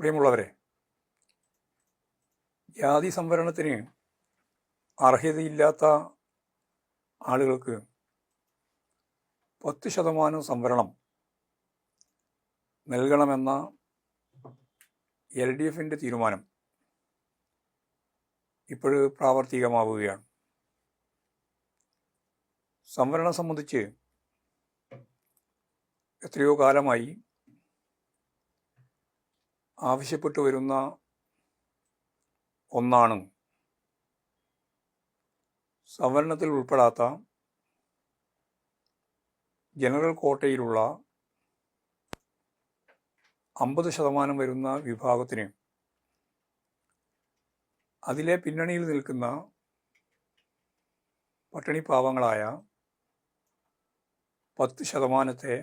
പ്രിയമുള്ളവരെ ജാതി സംവരണത്തിന് അർഹതയില്ലാത്ത ആളുകൾക്ക് പത്ത് ശതമാനം സംവരണം നൽകണമെന്ന എൽ ഡി എഫിന്റെ തീരുമാനം ഇപ്പോൾ പ്രാവർത്തികമാവുകയാണ്. സംവരണം സംബന്ധിച്ച് എത്രയോ കാലമായി ആവശ്യപ്പെട്ടു വരുന്ന ഒന്നാണ് സംവരണത്തിൽ ഉൾപ്പെടാത്ത ജനറൽ കോട്ടയിലുള്ള അമ്പത് ശതമാനം വരുന്ന വിഭാഗത്തിന് അതിലെ പിന്നണിയിൽ നിൽക്കുന്ന പട്ടിണി പാവങ്ങളായ പത്ത് ശതമാനത്തെ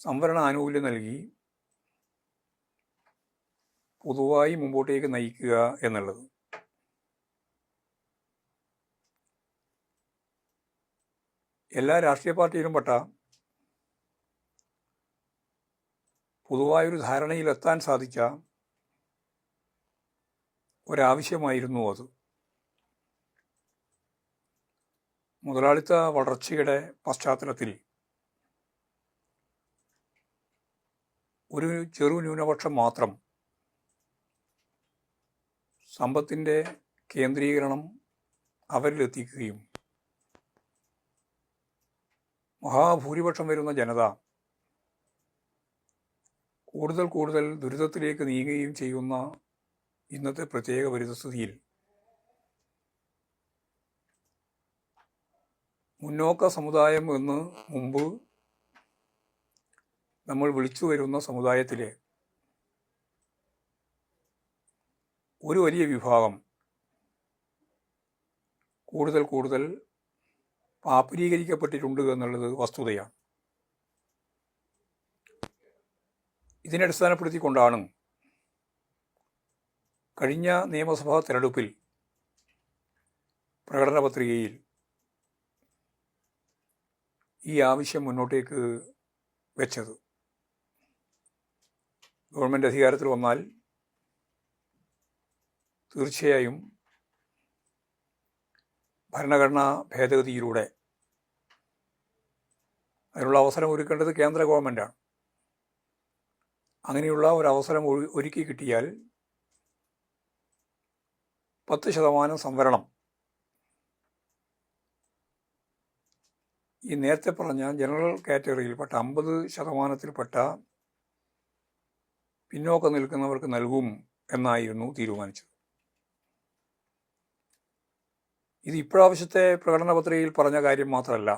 സംവരണ ആനുകൂല്യം നൽകി പൊതുവായി മുമ്പോട്ടേക്ക് നയിക്കുക എന്നുള്ളത്. എല്ലാ രാഷ്ട്രീയ പാർട്ടിയിലും പെട്ട പൊതുവായൊരു ധാരണയിലെത്താൻ സാധിച്ച ഒരാവശ്യമായിരുന്നു അത്. മുതലാളിത്ത വളർച്ചയുടെ പശ്ചാത്തലത്തിൽ ഒരു ചെറു ന്യൂനപക്ഷം മാത്രം സമ്പത്തിന്റെ കേന്ദ്രീകരണം അവരിലെത്തിക്കുകയും മഹാഭൂരിപക്ഷം വരുന്ന ജനത കൂടുതൽ കൂടുതൽ ദുരിതത്തിലേക്ക് നീങ്ങുകയും ചെയ്യുന്ന ഇന്നത്തെ പ്രത്യേക പരിതസ്ഥിതിയിൽ മുന്നോക്ക സമുദായം എന്ന് മുമ്പ് നമ്മൾ വിളിച്ചു വരുന്ന സമുദായത്തിലെ ഒരു വലിയ വിഭാഗം കൂടുതൽ കൂടുതൽ പാപ്പരീകരിക്കപ്പെട്ടിട്ടുണ്ട് എന്നുള്ളത് വസ്തുതയാണ്. ഇതിനെ അടിസ്ഥാനപ്പെടുത്തിക്കൊണ്ടാണ് കഴിഞ്ഞ നിയമസഭാ തെരഞ്ഞെടുപ്പിൽ പ്രകടന പത്രികയിൽ ഈ ആവശ്യം മുന്നോട്ടേക്ക് വെച്ചത്. ഗവൺമെന്റ് അധികാരത്തിൽ വന്നാൽ തീർച്ചയായും ഭരണഘടനാ ഭേദഗതിയിലൂടെ അതിനുള്ള അവസരം ഒരുക്കേണ്ടത് കേന്ദ്ര ഗവൺമെന്റാണ്. അങ്ങനെയുള്ള ഒരു അവസരം ഒരു- ഒരുക്കി കിട്ടിയാൽ പത്ത് ശതമാനം സംവരണം. ഈ നേരത്തെ പറഞ്ഞ ജനറൽ കാറ്റഗറിയിൽപ്പെട്ട അമ്പത് ശതമാനത്തിൽപ്പെട്ട പിന്നോക്കം നിൽക്കുന്നവർക്ക് നൽകും എന്നായിരുന്നു തീരുമാനിച്ചത്. ഇത് ഇപ്രാവശ്യത്തെ പ്രകടന പത്രികയിൽ പറഞ്ഞ കാര്യം മാത്രമല്ല.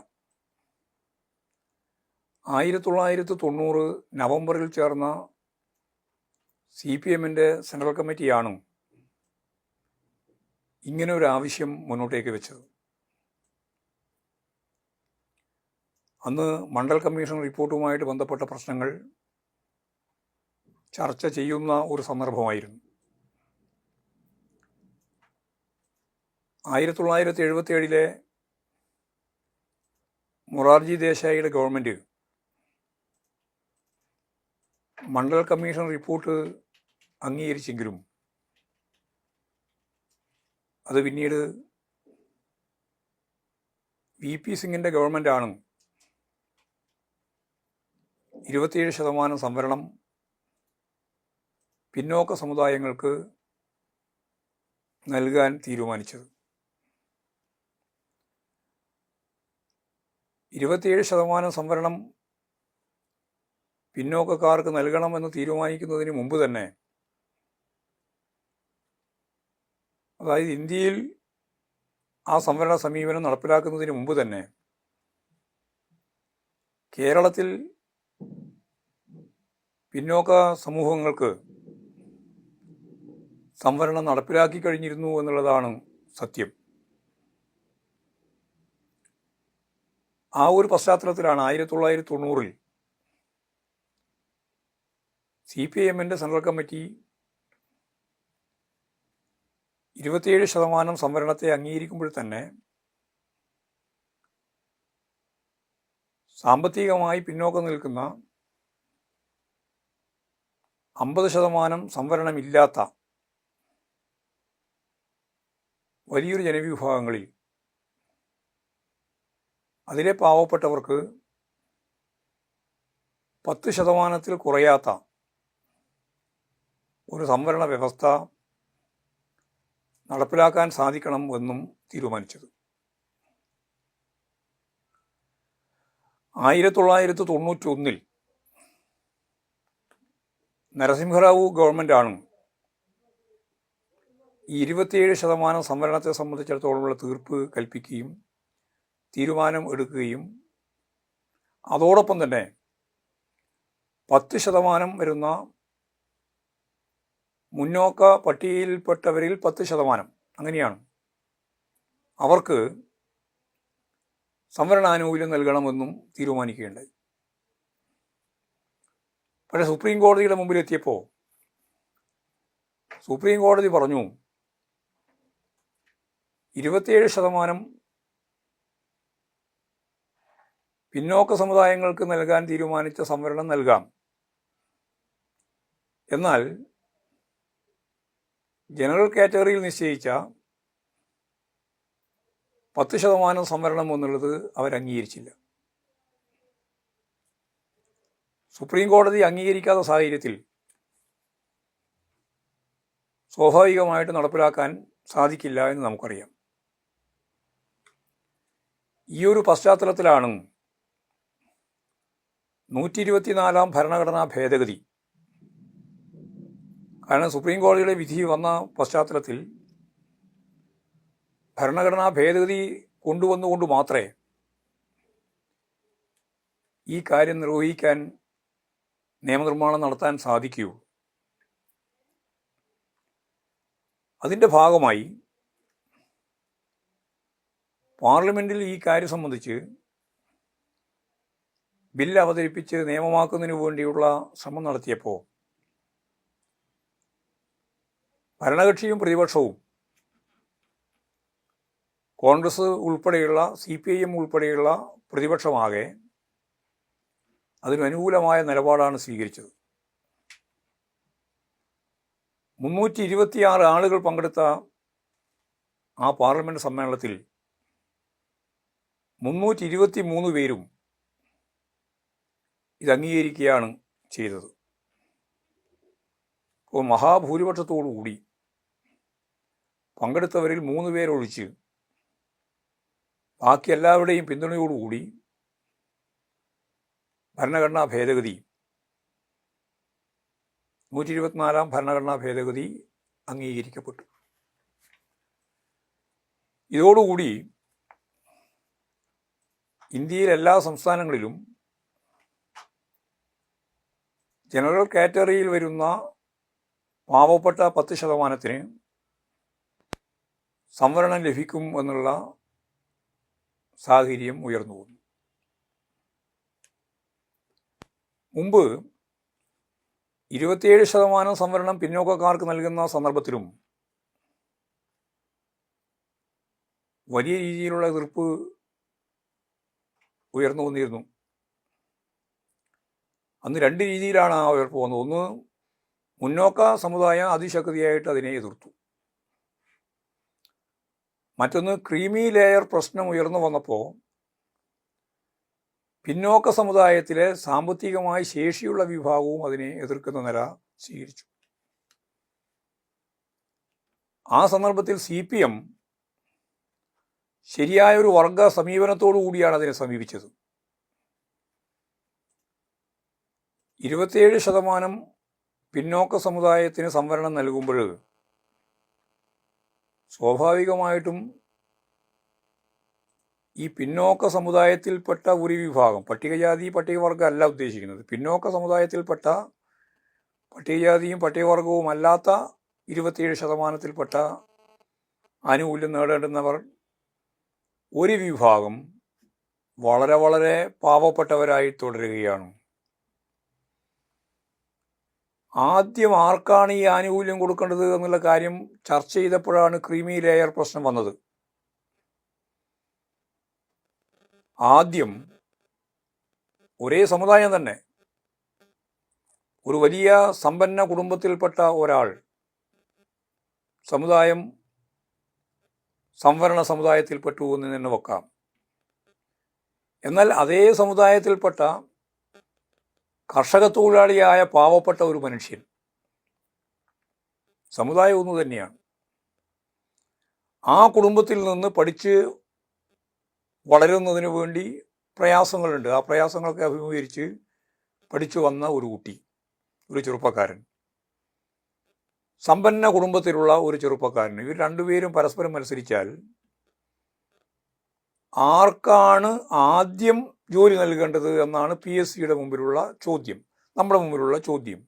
ആയിരത്തി തൊള്ളായിരത്തി തൊണ്ണൂറ് നവംബറിൽ ചേർന്ന സി പി എമ്മിന്റെ സെൻട്രൽ കമ്മിറ്റിയാണ് ഇങ്ങനെ ഒരു ആവശ്യം മുന്നോട്ടേക്ക് വെച്ചത്. അന്ന് മണ്ഡൽ കമ്മീഷൻ റിപ്പോർട്ടുമായിട്ട് ബന്ധപ്പെട്ട പ്രശ്നങ്ങൾ ചർച്ച ചെയ്യുന്ന ഒരു സന്ദർഭമായിരുന്നു. ആയിരത്തി തൊള്ളായിരത്തി എഴുപത്തി ഏഴിലെ മൊറാർജി ദേശായിയുടെ ഗവൺമെന്റ് മണ്ഡൽ കമ്മീഷൻ റിപ്പോർട്ട് അംഗീകരിച്ചെങ്കിലും അത് പിന്നീട് വി പി സിംഗിന്റെ ഗവൺമെന്റാണ് ഇരുപത്തിയേഴ് ശതമാനം സംവരണം പിന്നോക്ക സമുദായങ്ങൾക്ക് നൽകാൻ തീരുമാനിച്ചത്. ഇരുപത്തിയേഴ് ശതമാനം സംവരണം പിന്നോക്കക്കാർക്ക് നൽകണമെന്ന് തീരുമാനിക്കുന്നതിന് മുമ്പ് തന്നെ അതായത് ഇന്ത്യയിൽ ആ സംവരണ സമീപനം നടപ്പിലാക്കുന്നതിന് മുമ്പ് തന്നെ കേരളത്തിൽ പിന്നോക്ക സമൂഹങ്ങൾക്ക് സംവരണം നടപ്പിലാക്കി കഴിഞ്ഞിരുന്നു എന്നുള്ളതാണ് സത്യം. ആ ഒരു പശ്ചാത്തലത്തിലാണ് ആയിരത്തി തൊള്ളായിരത്തി തൊണ്ണൂറിൽ സി പി ഐ എമ്മിന്റെ സെൻട്രൽ കമ്മിറ്റി ഇരുപത്തിയേഴ് ശതമാനം സംവരണത്തെ അംഗീകരിക്കുമ്പോൾ തന്നെ സാമ്പത്തികമായി പിന്നോക്കം നിൽക്കുന്ന അമ്പത് ശതമാനം സംവരണമില്ലാത്ത വലിയൊരു ജനവിഭാഗങ്ങളിൽ അതിലെ പാവപ്പെട്ടവർക്ക് പത്ത് ശതമാനത്തിൽ കുറയാത്ത ഒരു സംവരണ വ്യവസ്ഥ നടപ്പിലാക്കാൻ സാധിക്കണം എന്നും തീരുമാനിച്ചത്. ആയിരത്തി തൊള്ളായിരത്തി തൊണ്ണൂറ്റി ഒന്നിൽ നരസിംഹറാവു ഗവൺമെന്റാണ് ഇരുപത്തിയേഴ് ശതമാനം സംവരണത്തെ സംബന്ധിച്ചിടത്തോളമുള്ള തീർപ്പ് കൽപ്പിക്കുകയും തീരുമാനം എടുക്കുകയും അതോടൊപ്പം തന്നെ പത്ത് ശതമാനം വരുന്ന മുന്നോക്ക പട്ടികയിൽപ്പെട്ടവരിൽ പത്ത് ശതമാനം. അങ്ങനെയാണ്. അവർക്ക് സംവരണാനുകൂല്യം നൽകണമെന്നും തീരുമാനിക്കുകയുണ്ടായി. പക്ഷേ സുപ്രീം കോടതിയുടെ മുമ്പിലെത്തിയപ്പോൾ സുപ്രീം കോടതി പറഞ്ഞു ഇരുപത്തിയേഴ് ശതമാനം പിന്നോക്ക സമുദായങ്ങൾക്ക് നൽകാൻ തീരുമാനിച്ച സംവരണം നൽകാം. എന്നാൽ ജനറൽ കാറ്റഗറിയിൽ നിശ്ചയിച്ച പത്ത് ശതമാനം സംവരണം എന്നുള്ളത് അവർ അംഗീകരിച്ചില്ല സുപ്രീം കോടതി അംഗീകരിക്കാത്ത സാഹചര്യത്തിൽ സ്വാഭാവികമായിട്ട് നടപ്പിലാക്കാൻ സാധിക്കില്ല എന്ന് നമുക്കറിയാം. ഈ ഒരു പശ്ചാത്തലത്തിലാണ് നൂറ്റി ഇരുപത്തിനാലാം ഭരണഘടനാ ഭേദഗതി. കാരണം സുപ്രീം കോടതിയുടെ വിധി വന്ന പശ്ചാത്തലത്തിൽ ഭരണഘടനാ ഭേദഗതി കൊണ്ടുവന്നുകൊണ്ട് മാത്രമേ ഈ കാര്യം നിർവഹിക്കാൻ നിയമനിർമ്മാണം നടത്താൻ സാധിക്കൂ അതിന്റെ ഭാഗമായി പാർലമെന്റിൽ ഈ കാര്യം സംബന്ധിച്ച് ബില്ല് അവതരിപ്പിച്ച് നിയമമാക്കുന്നതിനു വേണ്ടിയുള്ള ശ്രമം നടത്തിയപ്പോൾ ഭരണകക്ഷിയും പ്രതിപക്ഷവും കോൺഗ്രസ് ഉൾപ്പെടെയുള്ള സി പി ഐ എം ഉൾപ്പെടെയുള്ള പ്രതിപക്ഷമാകെ അതിനനുകൂലമായ നിലപാടാണ് സ്വീകരിച്ചത്. മുന്നൂറ്റി ഇരുപത്തിയാറ് ആളുകൾ പങ്കെടുത്ത ആ പാർലമെന്റ് സമ്മേളനത്തിൽ മുന്നൂറ്റി ഇരുപത്തി മൂന്ന് പേരും ഇത് അംഗീകരിക്കുകയാണ് ചെയ്തത്. അപ്പോൾ മഹാഭൂരിപക്ഷത്തോടുകൂടി പങ്കെടുത്തവരിൽ മൂന്ന് പേരൊഴിച്ച് ബാക്കി എല്ലാവരുടെയും പിന്തുണയോടുകൂടി ഭരണഘടനാ ഭേദഗതി നൂറ്റി ഇരുപത്തിനാലാം ഭരണഘടനാ ഭേദഗതി അംഗീകരിക്കപ്പെട്ടു. ഇതോടുകൂടി ഇന്ത്യയിലെ എല്ലാ സംസ്ഥാനങ്ങളിലും ജനറൽ കാറ്റഗറിയിൽ വരുന്ന പാവപ്പെട്ട പത്ത് ശതമാനത്തിന് സംവരണം ലഭിക്കും എന്നുള്ള സാഹചര്യം ഉയർന്നു വന്നു മുമ്പ് ഇരുപത്തിയേഴ് ശതമാനം സംവരണം പിന്നോക്കക്കാർക്ക് നൽകുന്ന സന്ദർഭത്തിലും വലിയ രീതിയിലുള്ള എതിർപ്പ് ഉയർന്നു വന്നിരുന്നു. അന്ന് രണ്ട് രീതിയിലാണ് ആ ഉയർപ്പ് വന്നത്. ഒന്ന് മുന്നോക്ക സമുദായം അതിശക്തിയായിട്ട് അതിനെ എതിർത്തു. മറ്റൊന്ന് ക്രീമി ലെയർ പ്രശ്നം ഉയർന്നു വന്നപ്പോൾ പിന്നോക്ക സമുദായത്തിലെ സാമ്പത്തികമായി ശേഷിയുള്ള വിഭാഗവും അതിനെ എതിർക്കുന്ന നില സ്വീകരിച്ചു. ആ സന്ദർഭത്തിൽ സി പി എം ശരിയായൊരു വർഗ സമീപനത്തോടു കൂടിയാണ് അതിനെ സമീപിച്ചത്. ഇരുപത്തിയേഴ് ശതമാനം പിന്നോക്ക സമുദായത്തിന് സംവരണം നൽകുമ്പോൾ സ്വാഭാവികമായിട്ടും ഈ പിന്നോക്ക സമുദായത്തിൽപ്പെട്ട ഒരു വിഭാഗം പട്ടികജാതി പട്ടികവർഗം അല്ല ഉദ്ദേശിക്കുന്നത്. പിന്നോക്ക സമുദായത്തിൽപ്പെട്ട പട്ടികജാതിയും പട്ടികവർഗവും അല്ലാത്ത ഇരുപത്തിയേഴ് ശതമാനത്തിൽപ്പെട്ട ആനുകൂല്യം നേടേണ്ടുന്നവർ ഒരു വിഭാഗം വളരെ വളരെ പാവപ്പെട്ടവരായി തുടരുകയാണ്. ആദ്യം ആർക്കാണ് ഈ ആനുകൂല്യം കൊടുക്കേണ്ടത് എന്നുള്ള കാര്യം ചർച്ച ചെയ്തപ്പോഴാണ് ക്രീമി ലെയർ പ്രശ്നം വന്നത്. ആദ്യം ഒരേ സമുദായം തന്നെ. ഒരു വലിയ സമ്പന്ന കുടുംബത്തിൽപ്പെട്ട ഒരാൾ സമുദായം സംവരണ സമുദായത്തിൽപ്പെട്ടു എന്ന് തന്നെ വെക്കാം. എന്നാൽ അതേ സമുദായത്തിൽപ്പെട്ട കർഷക തൊഴിലാളിയായ പാവപ്പെട്ട ഒരു മനുഷ്യൻ. സമുദായം ഒന്ന് തന്നെയാണ്. ആ കുടുംബത്തിൽ നിന്ന് പഠിച്ച് വളരുന്നതിന് വേണ്ടി പ്രയാസങ്ങളുണ്ട്. ആ പ്രയാസങ്ങളൊക്കെ അഭിമുഖീകരിച്ച് പഠിച്ചു വന്ന ഒരു കുട്ടി ഒരു ചെറുപ്പക്കാരൻ. സമ്പന്ന കുടുംബത്തിലുള്ള ഒരു ചെറുപ്പക്കാരൻ. ഇവർ രണ്ടുപേരും പരസ്പരം മത്സരിച്ചാൽ ആർക്കാണ് ആദ്യം ജോലി നൽകേണ്ടത് എന്നാണ് പി എസ് സിയുടെ മുമ്പിലുള്ള ചോദ്യം. നമ്മുടെ മുമ്പിലുള്ള ചോദ്യം.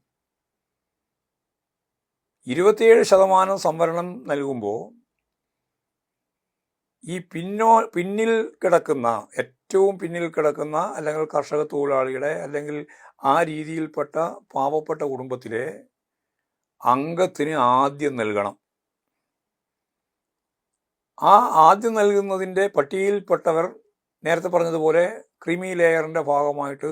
ഇരുപത്തിയേഴ് ശതമാനം സംവരണം നൽകുമ്പോൾ ഈ പിന്നോ പിന്നിൽ കിടക്കുന്ന ഏറ്റവും പിന്നിൽ കിടക്കുന്ന അല്ലെങ്കിൽ കർഷക തൊഴിലാളിയുടെ അല്ലെങ്കിൽ ആ രീതിയിൽപ്പെട്ട പാവപ്പെട്ട കുടുംബത്തിലെ അംഗത്തിന് ആദ്യം നൽകണം. ആ ആദ്യം നൽകുന്നതിന്റെ പട്ടികയിൽപ്പെട്ടവർ നേരത്തെ പറഞ്ഞതുപോലെ ക്രിമി ലെയറിന്റെ ഭാഗമായിട്ട്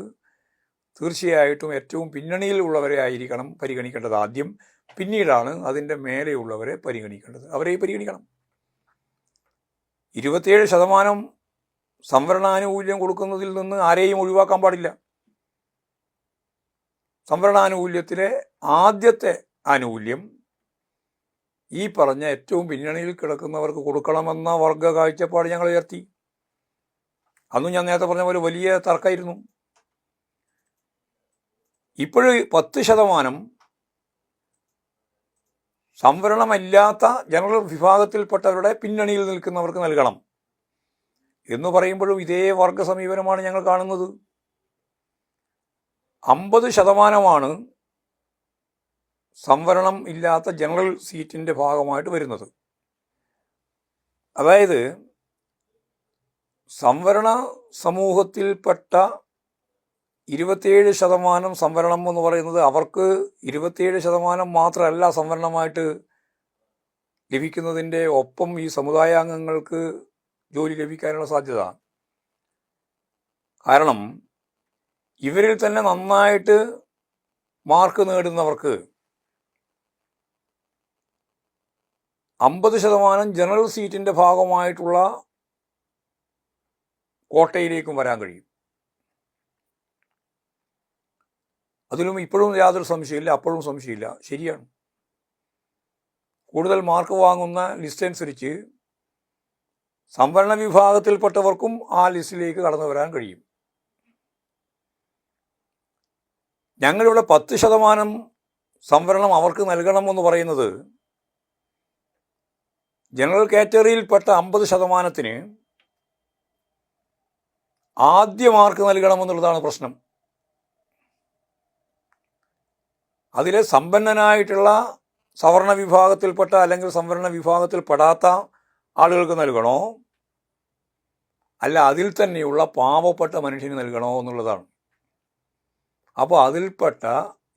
തീർച്ചയായിട്ടും ഏറ്റവും പിന്നണിയിൽ ഉള്ളവരെ ആയിരിക്കണം പരിഗണിക്കേണ്ടത് ആദ്യം. പിന്നീടാണ് അതിന്റെ മേലെയുള്ളവരെ പരിഗണിക്കേണ്ടത്. അവരെ പരിഗണിക്കണം. ഇരുപത്തിയേഴ് ശതമാനം സംവരണാനുകൂല്യം കൊടുക്കുന്നതിൽ നിന്ന് ആരെയും ഒഴിവാക്കാൻ പാടില്ല. സംവരണാനുകൂല്യത്തിലെ ആദ്യത്തെ ആനുകൂല്യം ഈ പറഞ്ഞ ഏറ്റവും പിന്നണിയിൽ കിടക്കുന്നവർക്ക് കൊടുക്കണമെന്ന വർഗ കാഴ്ചപ്പാട് ഞങ്ങൾ ഉയർത്തി. അന്നും ഞാൻ നേരത്തെ പറഞ്ഞ പോലെ വലിയ തർക്കമായിരുന്നു ഇപ്പോഴ് പത്ത് ശതമാനം സംവരണമല്ലാത്ത ജനറൽ വിഭാഗത്തിൽപ്പെട്ടവരുടെ പിന്നണിയിൽ നിൽക്കുന്നവർക്ക് നൽകണം. എന്ന് പറയുമ്പോഴും ഇതേ വർഗ സമീപനമാണ് ഞങ്ങൾ കാണുന്നത്. അമ്പത് ശതമാനമാണ് സംവരണം ഇല്ലാത്ത ജനറൽ സീറ്റിന്റെ ഭാഗമായിട്ട് വരുന്നത്. അതായത് സംവരണ സമൂഹത്തിൽപ്പെട്ട ഇരുപത്തിയേഴ് ശതമാനം സംവരണം എന്ന് പറയുന്നത് അവർക്ക് ഇരുപത്തിയേഴ് ശതമാനം മാത്രമല്ല സംവരണമായിട്ട് ലഭിക്കുന്നതിന്റെ ഒപ്പം ഈ സമുദായാംഗങ്ങൾക്ക് ജോലി ലഭിക്കാനുള്ള സാധ്യത. കാരണം ഇവരിൽ തന്നെ നന്നായിട്ട് മാർക്ക് നേടുന്നവർക്ക് അമ്പത് ശതമാനം ജനറൽ സീറ്റിന്റെ ഭാഗമായിട്ടുള്ള കോട്ടയിലേക്കും വരാൻ കഴിയും. അതിലും ഇപ്പോഴും യാതൊരു സംശയമില്ല അപ്പോഴും സംശയമില്ല ശരിയാണ്. കൂടുതൽ മാർക്ക് വാങ്ങുന്ന ലിസ്റ്റ് അനുസരിച്ച് സംവരണ വിഭാഗത്തിൽപ്പെട്ടവർക്കും ആ ലിസ്റ്റിലേക്ക് കടന്നു വരാൻ കഴിയും. ഞങ്ങളിവിടെ പത്ത് ശതമാനം സംവരണം അവർക്ക് നൽകണമെന്ന് പറയുന്നത് ജനറൽ കാറ്റഗറിയിൽപ്പെട്ട അമ്പത് ശതമാനത്തിന് ആദ്യ മാർക്ക് നൽകണമെന്നുള്ളതാണ് പ്രശ്നം. അതിലെ സമ്പന്നനായിട്ടുള്ള സവർണ വിഭാഗത്തിൽപ്പെട്ട അല്ലെങ്കിൽ സംവരണ വിഭാഗത്തിൽ പെടാത്ത ആളുകൾക്ക് നൽകണോ? അല്ല അതിൽ തന്നെയുള്ള പാവപ്പെട്ട മനുഷ്യന് നൽകണോ എന്നുള്ളതാണ്. അപ്പോൾ അതിൽപ്പെട്ട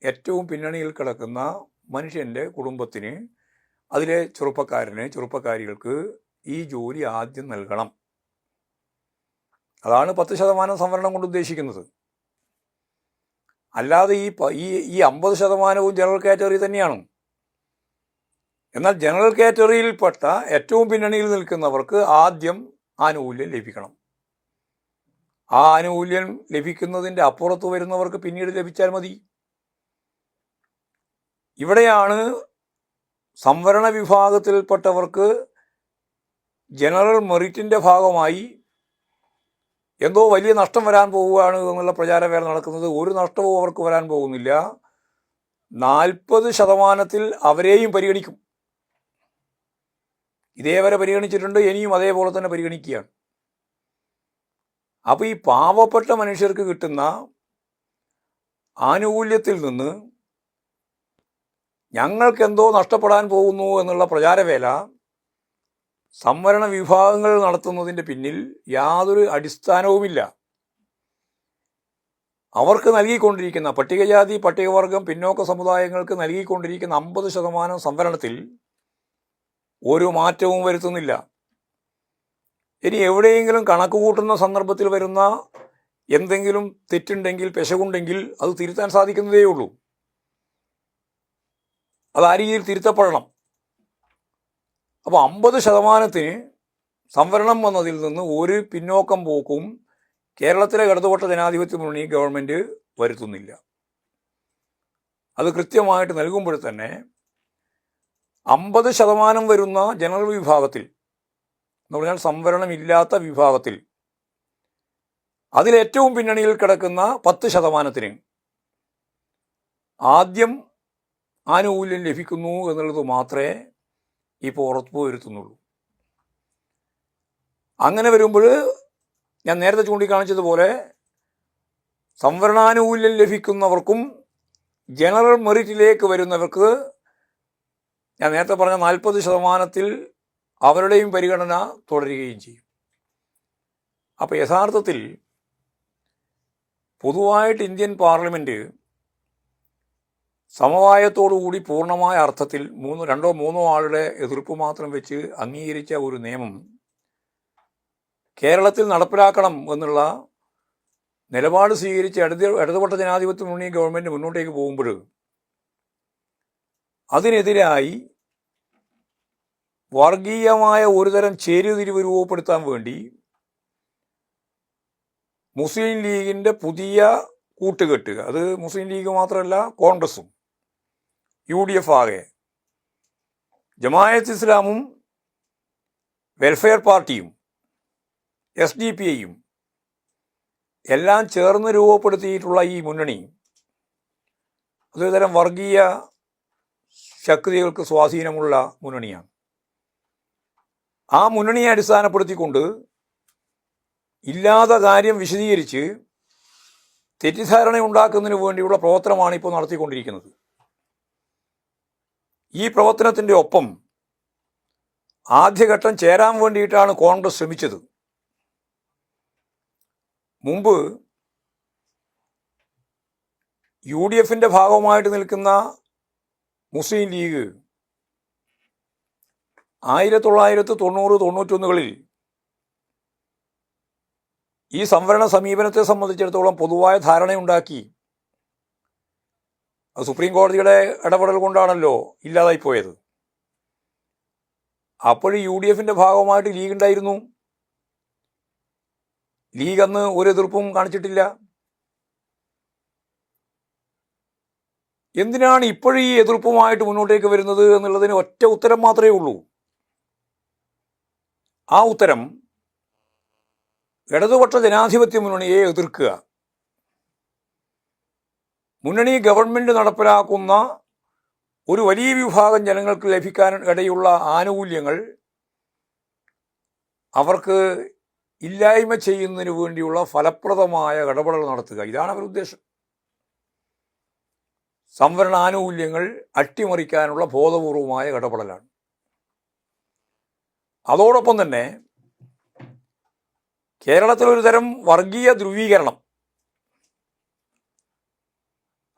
ഏറ്റവും പിന്നണിയിൽ കിടക്കുന്ന മനുഷ്യന്റെ കുടുംബത്തിന് അതിലെ ചെറുപ്പക്കാരന് ചെറുപ്പക്കാരികൾക്ക് ഈ ജോലി ആദ്യം നൽകണം. അതാണ് പത്ത് ശതമാനം സംവരണം കൊണ്ട് ഉദ്ദേശിക്കുന്നത്. അല്ലാതെ ഈ ഈ ഈ അമ്പത് ശതമാനവും ജനറൽ കാറ്റഗറി തന്നെയാണ്. എന്നാൽ ജനറൽ കാറ്റഗറിയിൽപ്പെട്ട ഏറ്റവും പിന്നണിയിൽ നിൽക്കുന്നവർക്ക് ആദ്യം ആനുകൂല്യം ലഭിക്കണം. ആ ആനുകൂല്യം ലഭിക്കുന്നതിന്റെ അപ്പുറത്ത് വരുന്നവർക്ക് പിന്നീട് ലഭിച്ചാൽ മതി. ഇവിടെയാണ് സംവരണ വിഭാഗത്തിൽപ്പെട്ടവർക്ക് ജനറൽ മെറിറ്റിന്റെ ഭാഗമായി എന്തോ വലിയ നഷ്ടം വരാൻ പോവുകയാണ് എന്നുള്ള പ്രചാരവേല നടക്കുന്നത്. ഒരു നഷ്ടവും അവർക്ക് വരാൻ പോകുന്നില്ല. നാൽപ്പത് ശതമാനത്തിൽ അവരെയും പരിഗണിക്കും. ഇതേവരെ പരിഗണിച്ചിട്ടുണ്ട് ഇനിയും അതേപോലെ തന്നെ പരിഗണിക്കുകയാണ്. അപ്പോൾ ഈ പാവപ്പെട്ട മനുഷ്യർക്ക് കിട്ടുന്ന ആനുകൂല്യത്തിൽ നിന്ന് ഞങ്ങൾക്കെന്തോ നഷ്ടപ്പെടാൻ പോകുന്നു എന്നുള്ള പ്രചാരവേല സംവരണ വിഭാഗങ്ങൾ നടത്തുന്നതിന്റെ പിന്നിൽ യാതൊരു അടിസ്ഥാനവുമില്ല. അവർക്ക് നൽകിക്കൊണ്ടിരിക്കുന്ന പട്ടികജാതി പട്ടികവർഗം പിന്നോക്ക സമുദായങ്ങൾക്ക് നൽകിക്കൊണ്ടിരിക്കുന്ന അമ്പത് ശതമാനം സംവരണത്തിൽ ഒരു മാറ്റവും വരുത്തുന്നില്ല. ഇനി എവിടെയെങ്കിലും കണക്ക് കൂട്ടുന്ന സന്ദർഭത്തിൽ വരുന്ന എന്തെങ്കിലും തെറ്റുണ്ടെങ്കിൽ പെശകുണ്ടെങ്കിൽ അത് തിരുത്താൻ സാധിക്കുന്നതേ ഉള്ളൂ അത് ആ രീതിയിൽ തിരുത്തപ്പെടണം. അപ്പോൾ അമ്പത് ശതമാനത്തിന് സംവരണം വന്നതിൽ നിന്ന് ഒരു പിന്നോക്കം പോക്കും കേരളത്തിലെ ഇടതുപക്ഷ ജനാധിപത്യ മുന്നണി ഗവൺമെന്റ് വരുത്തുന്നില്ല. അത് കൃത്യമായിട്ട് നൽകുമ്പോൾ തന്നെ അമ്പത് ശതമാനം വരുന്ന ജനറൽ വിഭാഗത്തിൽ എന്ന് പറഞ്ഞാൽ സംവരണമില്ലാത്ത വിഭാഗത്തിൽ അതിലേറ്റവും പിന്നണിയിൽ കിടക്കുന്ന പത്ത് ശതമാനത്തിന് ആദ്യം ആനുകൂല്യം ലഭിക്കുന്നു എന്നുള്ളത് മാത്രമേ ഇപ്പോൾ ഉറപ്പ് വരുത്തുന്നുള്ളൂ. അങ്ങനെ വരുമ്പോൾ ഞാൻ നേരത്തെ ചൂണ്ടിക്കാണിച്ചതുപോലെ സംവരണാനുകൂല്യം ലഭിക്കുന്നവർക്കും ജനറൽ മെറിറ്റിലേക്ക് വരുന്നവർക്ക് ഞാൻ നേരത്തെ പറഞ്ഞ നാൽപ്പത് ശതമാനത്തിൽ അവരുടെയും പരിഗണന തുടരുകയും ചെയ്യും. അപ്പോൾ യഥാർത്ഥത്തിൽ പൊതുവായിട്ട് ഇന്ത്യൻ പാർലമെന്റ് സമവായത്തോടുകൂടി പൂർണമായ അർത്ഥത്തിൽ മൂന്ന് രണ്ടോ മൂന്നോ ആളുടെ എതിർപ്പ് മാത്രം വെച്ച് അംഗീകരിച്ച ഒരു നിയമം കേരളത്തിൽ നടപ്പിലാക്കണം എന്നുള്ള നിലപാട് സ്വീകരിച്ച് ഇടത് ഇടതുപക്ഷ ജനാധിപത്യ മുന്നണി ഗവൺമെന്റ് മുന്നോട്ടേക്ക് പോകുമ്പോൾ അതിനെതിരായി വർഗീയമായ ഒരുതരം ചേരുതിരിവ് രൂപപ്പെടുത്താൻ വേണ്ടി മുസ്ലിം ലീഗിന്റെ പുതിയ കൂട്ടുകെട്ട് അത് മുസ്ലിം ലീഗ് മാത്രമല്ല കോൺഗ്രസും യു ഡി എഫ് ആകെ. ജമായത്ത് ഇസ്ലാമും വെൽഫെയർ പാർട്ടിയും എസ് ഡി പി ഐയും എല്ലാം ചേർന്ന് രൂപപ്പെടുത്തിയിട്ടുള്ള ഈ മുന്നണി അതൊരു തരം വർഗീയ ശക്തികൾക്ക് സ്വാധീനമുള്ള മുന്നണിയാണ്. ആ മുന്നണിയെ അടിസ്ഥാനപ്പെടുത്തിക്കൊണ്ട് ഇല്ലാത്ത കാര്യം വിശദീകരിച്ച് തെറ്റിദ്ധാരണ ഉണ്ടാക്കുന്നതിന് വേണ്ടിയുള്ള പ്രവർത്തനമാണ് ഇപ്പോൾ നടത്തിക്കൊണ്ടിരിക്കുന്നത്. ഈ പ്രവർത്തനത്തിന്റെ ഒപ്പം ആദ്യഘട്ടം ചേരാൻ വേണ്ടിയിട്ടാണ് കോൺഗ്രസ് ശ്രമിച്ചത്. മുമ്പ് യു ഡി എഫിന്റെ ഭാഗമായിട്ട് നിൽക്കുന്ന മുസ്ലിം ലീഗ് ആയിരത്തി തൊള്ളായിരത്തി തൊണ്ണൂറ് തൊണ്ണൂറ്റൊന്നുകളിൽ ഈ സംവരണ സമീപനത്തെ സംബന്ധിച്ചിടത്തോളം പൊതുവായ ധാരണയുണ്ടാക്കി. അത് സുപ്രീം കോടതിയുടെ ഇടപെടൽ കൊണ്ടാണല്ലോ ഇല്ലാതായി പോയത്. അപ്പോൾ യു ഡി എഫിന്റെ ഭാഗമായിട്ട് ലീഗ് ഉണ്ടായിരുന്നു. ലീഗ് അന്ന് ഒരു എതിർപ്പും കാണിച്ചിട്ടില്ല. എന്തിനാണ് ഇപ്പോഴും ഈ എതിർപ്പുമായിട്ട് മുന്നോട്ടേക്ക് വരുന്നത് എന്നുള്ളതിന് ഒറ്റ ഉത്തരം മാത്രമേ ഉള്ളൂ. ആ ഉത്തരം ഇടതുപക്ഷ ജനാധിപത്യ മുന്നണിയെ എതിർക്കുക. മുന്നണി ഗവൺമെന്റ് നടപ്പിലാക്കുന്ന ഒരു വലിയ വിഭാഗം ജനങ്ങൾക്ക് ലഭിക്കാൻ ഇടയുള്ള ആനുകൂല്യങ്ങൾ അവർക്ക് ഇല്ലായ്മ ചെയ്യുന്നതിന് വേണ്ടിയുള്ള ഫലപ്രദമായ ഇടപെടൽ നടത്തുക. ഇതാണ് അവരുടെ ഉദ്ദേശം. സംവരണ ആനുകൂല്യങ്ങൾ അട്ടിമറിക്കാനുള്ള ബോധപൂർവമായ ഇടപെടലാണ്. അതോടൊപ്പം തന്നെ കേരളത്തിലൊരു തരം വർഗീയ ധ്രുവീകരണം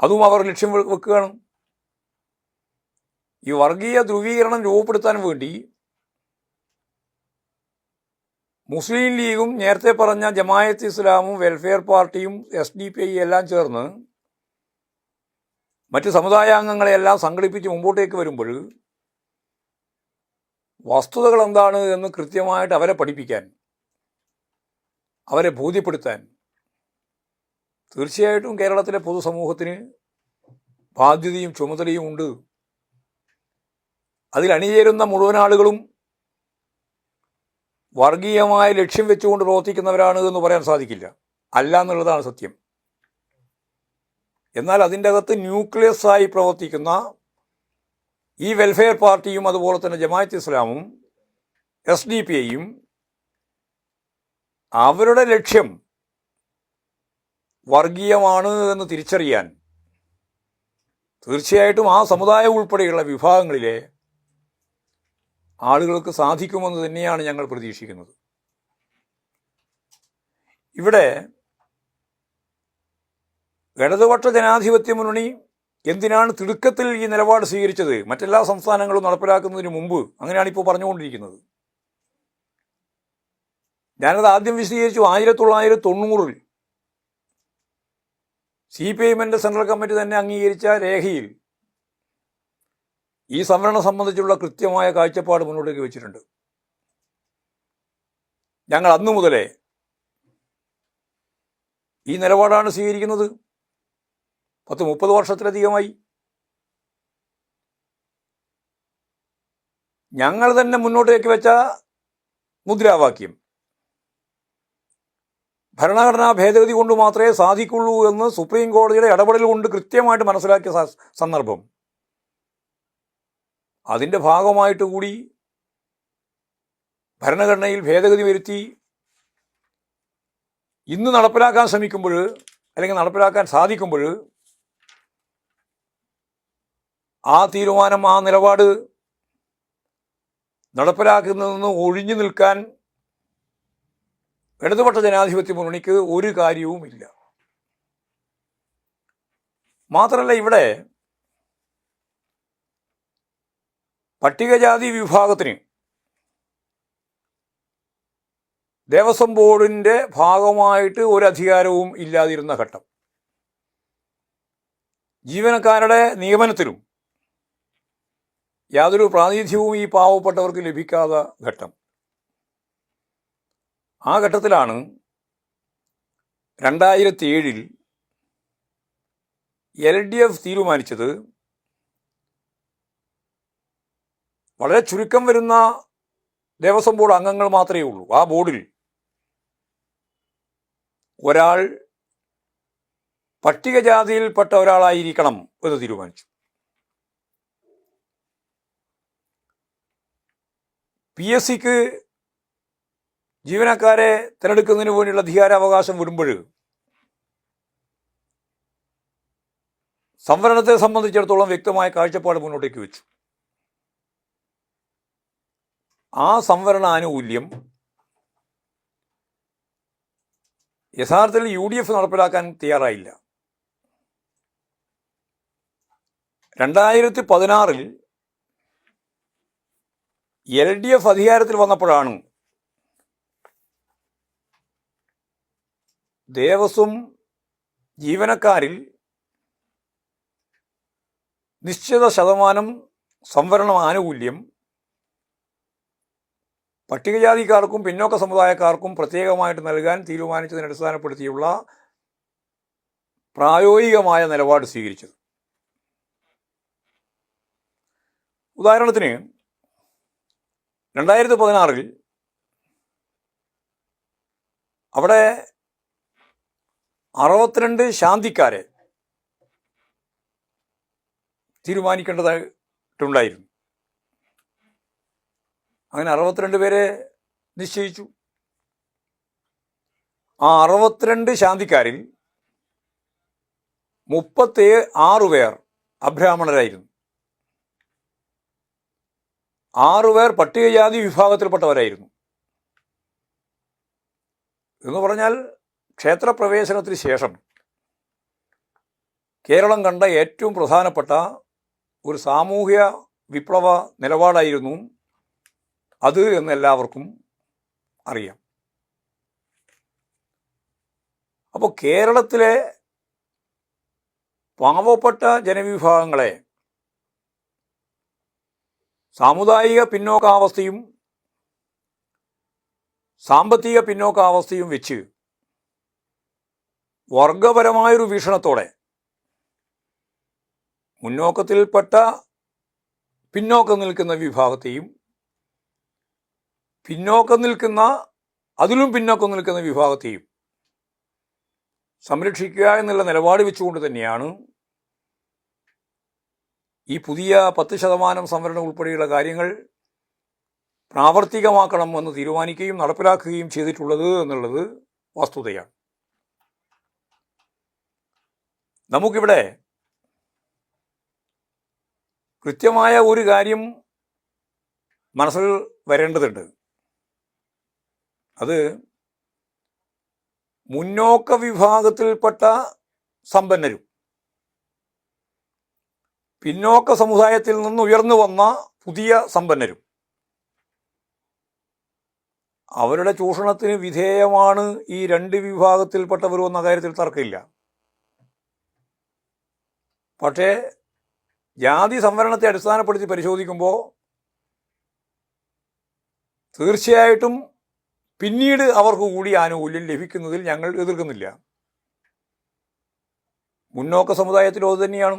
അതും അവർ ലക്ഷ്യം വെക്കുകയാണ്. ഈ വർഗീയ ധ്രുവീകരണം രൂപപ്പെടുത്താൻ വേണ്ടി മുസ്ലിം ലീഗും നേരത്തെ പറഞ്ഞ ജമായത്ത് ഇസ്ലാമും വെൽഫെയർ പാർട്ടിയും എസ് ഡി പി ഐ എല്ലാം ചേർന്ന് മറ്റ് സമുദായാംഗങ്ങളെയെല്ലാം സംഘടിപ്പിച്ച് മുമ്പോട്ടേക്ക് വരുമ്പോൾ വസ്തുതകൾ എന്താണ് എന്ന് കൃത്യമായിട്ട് അവരെ പഠിപ്പിക്കാൻ അവരെ ബോധ്യപ്പെടുത്താൻ തീർച്ചയായിട്ടും കേരളത്തിലെ പൊതുസമൂഹത്തിന് ബാധ്യതയും ചുമതലയും ഉണ്ട്. അതിൽ അണിചേരുന്ന മുഴുവൻ ആളുകളും വർഗീയമായ ലക്ഷ്യം വെച്ചുകൊണ്ട് പ്രവർത്തിക്കുന്നവരാണ് എന്ന് പറയാൻ സാധിക്കില്ല. അല്ല എന്നുള്ളതാണ് സത്യം. എന്നാൽ അതിന്റെ അകത്ത് ന്യൂക്ലിയസ് ആയി പ്രവർത്തിക്കുന്ന ഈ വെൽഫെയർ പാർട്ടിയും അതുപോലെ തന്നെ ജമാഅത്ത് ഇസ്ലാമും എസ് ഡി പി ഐയും അവരുടെ ലക്ഷ്യം വർഗീയമാണ് എന്ന് തിരിച്ചറിയാൻ തീർച്ചയായിട്ടും ആ സമുദായം ഉൾപ്പെടെയുള്ള വിഭാഗങ്ങളിലെ ആളുകൾക്ക് സാധിക്കുമെന്ന് തന്നെയാണ് ഞങ്ങൾ പ്രതീക്ഷിക്കുന്നത്. ഇവിടെ ഇടതുപക്ഷ ജനാധിപത്യ മുന്നണി എന്തിനാണ് തിടുക്കത്തിൽ ഈ നിലപാട് സ്വീകരിച്ചത്? മറ്റെല്ലാ സംസ്ഥാനങ്ങളും നടപ്പിലാക്കുന്നതിന് മുമ്പ് അങ്ങനെയാണ് ഇപ്പോൾ പറഞ്ഞുകൊണ്ടിരിക്കുന്നത്. ഞാനത് ആദ്യം വിശദീകരിച്ചു ആയിരത്തി തൊള്ളായിരത്തി തൊണ്ണൂറിൽ സി പി ഐ എമ്മിന്റെ സെൻട്രൽ കമ്മിറ്റി തന്നെ അംഗീകരിച്ച രേഖയിൽ ഈ സംവരണം സംബന്ധിച്ചുള്ള കൃത്യമായ കാഴ്ചപ്പാട് മുന്നോട്ടേക്ക് വെച്ചിട്ടുണ്ട്. ഞങ്ങൾ അന്നു മുതലേ ഈ നിലപാടാണ് സ്വീകരിക്കുന്നത്. പത്ത് മുപ്പത് വർഷത്തിലധികമായി ഞങ്ങൾ തന്നെ മുന്നോട്ടേക്ക് വെച്ച മുദ്രാവാക്യം ഭരണഘടനാ ഭേദഗതി കൊണ്ട് മാത്രമേ സാധിക്കുള്ളൂ എന്ന് സുപ്രീം കോടതിയുടെ ഇടപെടൽ കൊണ്ട് കൃത്യമായിട്ട് മനസ്സിലാക്കിയ സന്ദർഭം. അതിന്റെ ഭാഗമായിട്ട് കൂടി ഭരണഘടനയിൽ ഭേദഗതി വരുത്തി ഇന്ന് നടപ്പിലാക്കാൻ ശ്രമിക്കുമ്പോൾ അല്ലെങ്കിൽ നടപ്പിലാക്കാൻ സാധിക്കുമ്പോൾ ആ തീരുമാനം ആ നിലപാട് നടപ്പിലാക്കുന്നതെന്ന് ഒഴിഞ്ഞു നിൽക്കാൻ ഇടതുപക്ഷ ജനാധിപത്യ മുന്നണിക്ക് ഒരു കാര്യവുമില്ല മാത്രമല്ല ഇവിടെ പട്ടികജാതി വിഭാഗത്തിന് ദേവസ്വം ബോർഡിന്റെ ഭാഗമായിട്ട് ഒരു അധികാരവും ഇല്ലാതിരുന്ന ഘട്ടം. ജീവനക്കാരുടെ നിയമനത്തിലും യാതൊരു പ്രാതിനിധ്യവും ഈ പാവപ്പെട്ടവർക്ക് ലഭിക്കാത്ത ഘട്ടം. ആ ഘട്ടത്തിലാണ് രണ്ടായിരത്തി ഏഴിൽ എൽ ഡി എഫ് തീരുമാനിച്ചത് വളരെ ചുരുക്കം വരുന്ന ദേവസ്വം ബോർഡ് അംഗങ്ങൾ മാത്രമേ ഉള്ളൂ. ആ ബോർഡിൽ ഒരാൾ പട്ടികജാതിയിൽപ്പെട്ട ഒരാളായിരിക്കണം എന്ന് തീരുമാനിച്ചു. പി എസ് സിക്ക് ജീവനക്കാരെ തിരഞ്ഞെടുക്കുന്നതിന് വേണ്ടിയുള്ള അധികാരാവകാശം വിടുമ്പോൾ സംവരണത്തെ സംബന്ധിച്ചിടത്തോളം വ്യക്തമായ കാഴ്ചപ്പാട് മുന്നോട്ടേക്ക് വെച്ചു. ആ സംവരണ ആനുകൂല്യം യഥാർത്ഥത്തിൽ യു ഡി എഫ് നടപ്പിലാക്കാൻ തയ്യാറായില്ല. രണ്ടായിരത്തി പതിനാറിൽ എൽ ഡി എഫ് അധികാരത്തിൽ വന്നപ്പോഴാണ് ദേവസ്വം ജീവനക്കാരിൽ നിശ്ചിത ശതമാനം സംവരണ ആനുകൂല്യം പട്ടികജാതിക്കാർക്കും പിന്നോക്ക സമുദായക്കാർക്കും പ്രത്യേകമായിട്ട് നൽകാൻ തീരുമാനിച്ചതിനെ അടിസ്ഥാനപ്പെടുത്തിയുള്ള പ്രായോഗികമായ നിലപാട് സ്വീകരിച്ചത്. ഉദാഹരണത്തിന് രണ്ടായിരത്തി പതിനാറിൽ അവിടെ അറുപത്തിരണ്ട് ശാന്തിക്കാരെ തീരുമാനിക്കേണ്ടതായിട്ടുണ്ടായിരുന്നു. അങ്ങനെ അറുപത്തിരണ്ട് പേരെ നിശ്ചയിച്ചു. ആ അറുപത്തിരണ്ട് ശാന്തിക്കാരിൽ മുപ്പത്തി ആറ് പേർ അബ്രാഹ്മണരായിരുന്നു. ആറുപേർ പട്ടികജാതി വിഭാഗത്തിൽപ്പെട്ടവരായിരുന്നു. എന്ന് പറഞ്ഞാൽ ക്ഷേത്രപ്രവേശനത്തിന് ശേഷം കേരളം കണ്ട ഏറ്റവും പ്രധാനപ്പെട്ട ഒരു സാമൂഹ്യ വിപ്ലവ നിലപാടായിരുന്നു അത് എന്ന് എല്ലാവർക്കും അറിയാം. അപ്പോൾ കേരളത്തിലെ പാവപ്പെട്ട ജനവിഭാഗങ്ങളെ സാമുദായിക പിന്നോക്കാവസ്ഥയും സാമ്പത്തിക പിന്നോക്കാവസ്ഥയും വെച്ച് വർഗപരമായൊരു വീക്ഷണത്തോടെ മുന്നോക്കത്തിൽപ്പെട്ട പിന്നോക്കം നിൽക്കുന്ന വിഭാഗത്തെയും പിന്നോക്കം നിൽക്കുന്ന അതിലും പിന്നോക്കം നിൽക്കുന്ന വിഭാഗത്തെയും സംരക്ഷിക്കുക എന്നുള്ള നിലപാട് വെച്ചുകൊണ്ട് തന്നെയാണ് ഈ പുതിയ പത്ത് ശതമാനം സംവരണം ഉൾപ്പെടെയുള്ള കാര്യങ്ങൾ പ്രാവർത്തികമാക്കണം എന്ന് തീരുമാനിക്കുകയും നടപ്പിലാക്കുകയും ചെയ്തിട്ടുള്ളത് എന്നുള്ളത് വസ്തുതയാണ്. നമുക്കിവിടെ കൃത്യമായ ഒരു കാര്യം മനസ്സിൽ വരേണ്ടതുണ്ട്. അത് മുന്നോക്ക വിഭാഗത്തിൽപ്പെട്ട സമ്പന്നരും പിന്നോക്ക സമുദായത്തിൽ നിന്ന് ഉയർന്നു വന്ന പുതിയ സമ്പന്നരും അവരുടെ ചൂഷണത്തിന് വിധേയമാണ് ഈ രണ്ട് വിഭാഗത്തിൽപ്പെട്ടവരും എന്ന കാര്യത്തിൽ തർക്കമില്ല. പക്ഷേ ജാതി സംവരണത്തെ അടിസ്ഥാനപ്പെടുത്തി പരിശോധിക്കുമ്പോൾ തീർച്ചയായിട്ടും പിന്നീട് അവർക്ക് കൂടി ആനുകൂല്യം ലഭിക്കുന്നതിൽ ഞങ്ങൾ എതിർക്കുന്നില്ല. മുന്നോക്ക സമുദായത്തിലും അത് തന്നെയാണ്.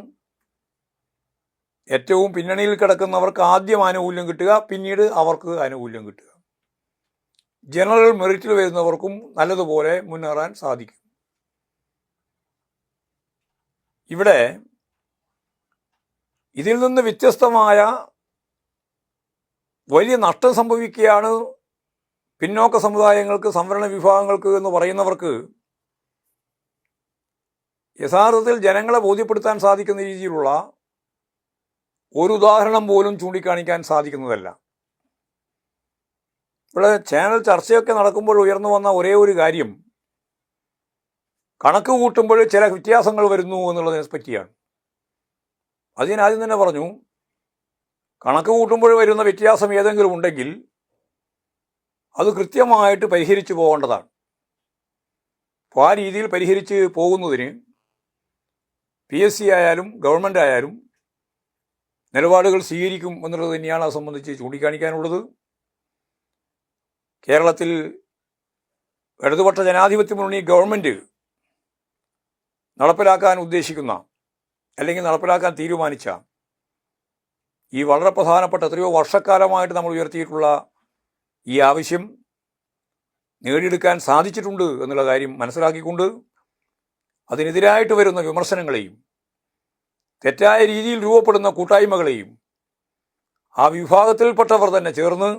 ഏറ്റവും പിന്നണിയിൽ കിടക്കുന്നവർക്ക് ആദ്യം ആനുകൂല്യം കിട്ടുക പിന്നീട് അവർക്ക് ആനുകൂല്യം കിട്ടുക. ജനറൽ മെറിറ്റിൽ വരുന്നവർക്കും നല്ലതുപോലെ മുന്നേറാൻ സാധിക്കും. ഇവിടെ ഇതിൽ നിന്ന് വ്യത്യസ്തമായ വലിയ നഷ്ടം സംഭവിക്കുകയാണ് പിന്നോക്ക സമുദായങ്ങൾക്ക് സംവരണ വിഭാഗങ്ങൾക്ക് എന്ന് പറയുന്നവർക്ക് യഥാർത്ഥത്തിൽ ജനങ്ങളെ ബോധ്യപ്പെടുത്താൻ സാധിക്കുന്ന രീതിയിലുള്ള ഒരു ഉദാഹരണം പോലും ചൂണ്ടിക്കാണിക്കാൻ സാധിക്കുന്നതല്ല. ഇവിടെ ചാനൽ ചർച്ചയൊക്കെ നടക്കുമ്പോൾ ഉയർന്നു വന്ന ഒരേ ഒരു കാര്യം. കണക്ക് കൂട്ടുമ്പോൾ ചില വ്യത്യാസങ്ങൾ വരുന്നു എന്നുള്ളതിനെ പറ്റിയാണ്. അത് ഞാൻ ആദ്യം തന്നെ പറഞ്ഞു. കണക്ക് കൂട്ടുമ്പോൾ വരുന്ന വ്യത്യാസം ഏതെങ്കിലും ഉണ്ടെങ്കിൽ അത് കൃത്യമായിട്ട് പരിഹരിച്ചു പോകേണ്ടതാണ്. അപ്പോൾ ആ രീതിയിൽ പരിഹരിച്ച് പോകുന്നതിന് പി എസ് സി ആയാലും ഗവൺമെന്റ് ആയാലും നിലപാടുകൾ സ്വീകരിക്കും എന്നുള്ളത് തന്നെയാണ് അത് സംബന്ധിച്ച് ചൂണ്ടിക്കാണിക്കാനുള്ളത്. കേരളത്തിൽ ഇടതുപക്ഷ ജനാധിപത്യ മുന്നണി ഗവൺമെന്റ് നടപ്പിലാക്കാൻ ഉദ്ദേശിക്കുന്ന അല്ലെങ്കിൽ നടപ്പിലാക്കാൻ തീരുമാനിച്ച ഈ വളരെ പ്രധാനപ്പെട്ട എത്രയോ വർഷക്കാലമായിട്ട് നമ്മൾ ഉയർത്തിയിട്ടുള്ള ഈ ആവശ്യം നേടിയെടുക്കാൻ സാധിച്ചിട്ടുണ്ട് എന്നുള്ള കാര്യം മനസ്സിലാക്കിക്കൊണ്ട് അതിനെതിരായിട്ട് വരുന്ന വിമർശനങ്ങളെയും തെറ്റായ രീതിയിൽ രൂപപ്പെടുന്ന കൂട്ടായ്മകളെയും ആ വിഭാഗത്തിൽപ്പെട്ടവർ തന്നെ ചേർന്ന്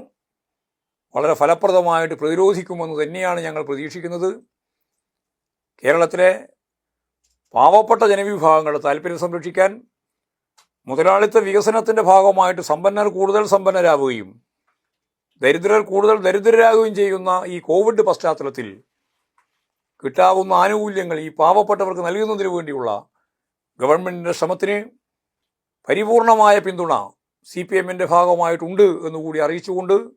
വളരെ ഫലപ്രദമായിട്ട് പ്രതിരോധിക്കുമെന്ന് തന്നെയാണ് ഞങ്ങൾ പ്രതീക്ഷിക്കുന്നത്. കേരളത്തിലെ പാവപ്പെട്ട ജനവിഭാഗങ്ങളുടെ താല്പര്യം സംരക്ഷിക്കാൻ മുതലാളിത്ത വികസനത്തിന്റെ ഭാഗമായിട്ട് സമ്പന്നർ കൂടുതൽ സമ്പന്നരാവുകയും ദരിദ്രർ കൂടുതൽ ദരിദ്രരാകുകയും ചെയ്യുന്ന ഈ കോവിഡ് പശ്ചാത്തലത്തിൽ കിട്ടാവുന്ന ആനുകൂല്യങ്ങൾ ഈ പാവപ്പെട്ടവർക്ക് നൽകുന്നതിന് വേണ്ടിയുള്ള ഗവൺമെന്റിന്റെ ശ്രമത്തിന് പരിപൂർണമായ പിന്തുണ സി പി എമ്മിന്റെ ഭാഗമായിട്ടുണ്ട് എന്നുകൂടി അറിയിച്ചുകൊണ്ട്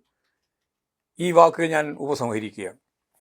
ഈ വാക്ക് ഞാൻ ഉപസംഹരിക്കുകയാണ്.